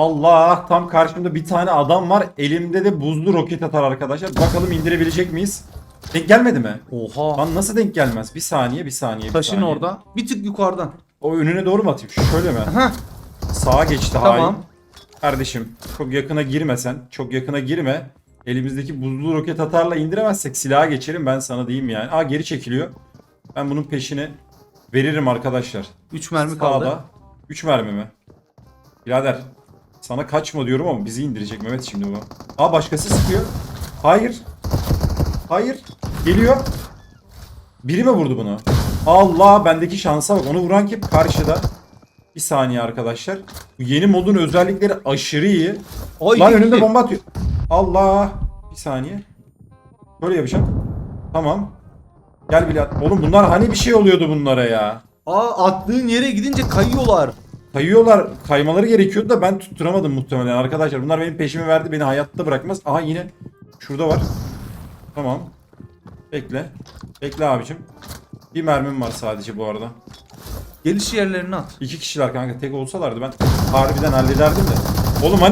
Allah tam karşımda bir tane adam var. Elimde de buzlu roket atar arkadaşlar. Bakalım indirebilecek miyiz? Denk gelmedi mi? Oha. Lan nasıl denk gelmez? Bir saniye bir saniye. Bir Taşın saniye. orada. Bir tık yukarıdan. O önüne doğru mu atayım? Şöyle mi? Heh. Sağa geçti Tamam. hain. Kardeşim çok yakına girmesen. Çok yakına girme. Elimizdeki buzlu roket atarla indiremezsek silaha geçerim ben sana diyeyim yani. Aa geri çekiliyor. Ben bunun peşini veririm arkadaşlar. 3 mermi kaldı. Sağda. 3 mermi mi? Birader sana kaçma diyorum ama bizi indirecek Mehmet şimdi bu. Aa başkası sıkıyor. Hayır. Hayır. Geliyor. Biri mi vurdu bunu? Allah bendeki şansa bak. Onu vuran kim? Karşıda. Bir saniye arkadaşlar. Bu yeni modun özellikleri aşırı iyi. Ay, Lan önümde bomba atıyor. Allah. Bir saniye. Böyle yapacağım. Tamam. Gel Bilal. Oğlum bunlar hani bir şey oluyordu bunlara ya. Aa attığın yere gidince kayıyorlar. Kayıyorlar. Kaymaları gerekiyordu da ben tutturamadım muhtemelen arkadaşlar. Bunlar benim peşimi verdi. Beni hayatta bırakmaz. Aha yine şurada var. Tamam. Bekle. Bekle abicim. Bir mermim var sadece bu arada. Geliş yerlerine at. İki kişiler kanka. Tek olsalardı ben harbiden hallederdim de. Oğlum hani